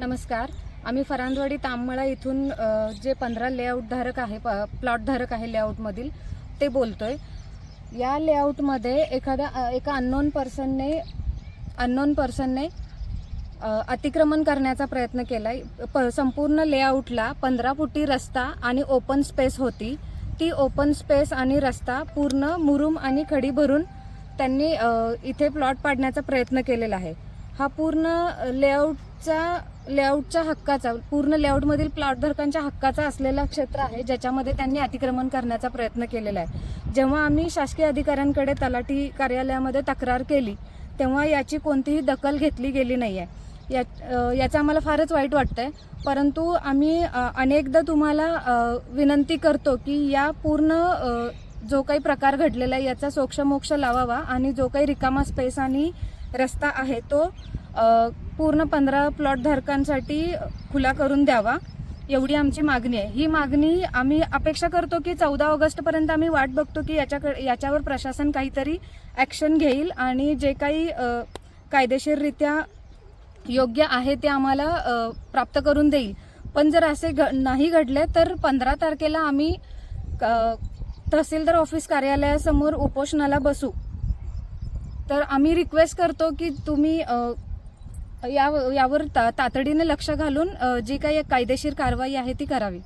नमस्कार. आम्ही फरांदवाडी ताममळा इथून जे पंधरा लेआउटधारक आहे प प्लॉटधारक आहे लेआउटमधील ते बोलतोय. या लेआउटमध्ये एखाद्या एका अननोन पर्सनने अननोन पर्सनने अतिक्रमण करण्याचा प्रयत्न केला प संपूर्ण लेआउटला पंधरा फुटी रस्ता आणि ओपन स्पेस होती. ती ओपन स्पेस आणि रस्ता पूर्ण मुरुम आणि खडी भरून त्यांनी इथे प्लॉट पाडण्याचा प्रयत्न केलेला आहे. हा पूर्ण लेआउटचा लेआउटच्या हक्काचा पूर्ण लेआउटमधील प्लॉटधारकांच्या हक्काचा असलेला क्षेत्र आहे ज्याच्यामध्ये त्यांनी अतिक्रमण करण्याचा प्रयत्न केलेला आहे. जेव्हा आम्ही शासकीय अधिकाऱ्यांकडे तलाठी कार्यालयामध्ये तक्रार केली तेव्हा याची कोणतीही दखल घेतली गेली नाही आहे या याचं आम्हाला फारच वाईट वाटतंय. परंतु आम्ही अनेकदा तुम्हाला विनंती करतो की या पूर्ण जो काही प्रकार घडलेला आहे याचा सोक्षमोक्ष लावावा आणि जो काही रिकामा स्पेस आणि रस्ता आहे तो पूर्ण पंधरा प्लॉट धारकांसाठी खुला करून द्यावा एवढी आमची मागणी आहे. ही मागणी आम्ही अपेक्षा करतो की चौदा ऑगस्टपर्यंत आम्ही वाट बघतो की याच्याकडे याच्यावर प्रशासन काहीतरी ॲक्शन घेईल आणि जे काही कायदेशीररित्या योग्य आहे ते आम्हाला प्राप्त करून देईल. पण जर असे घ नाही घडले तर पंधरा तारखेला आम्ही तहसीलदार ऑफिस कार्यालयासमोर उपोषणाला बसू. तर आम्ही रिक्वेस्ट करतो की तुम्ही यावर ता- तातडीने लक्ष घालून जी काही कायदेशीर कारवाई आहे ती करावी.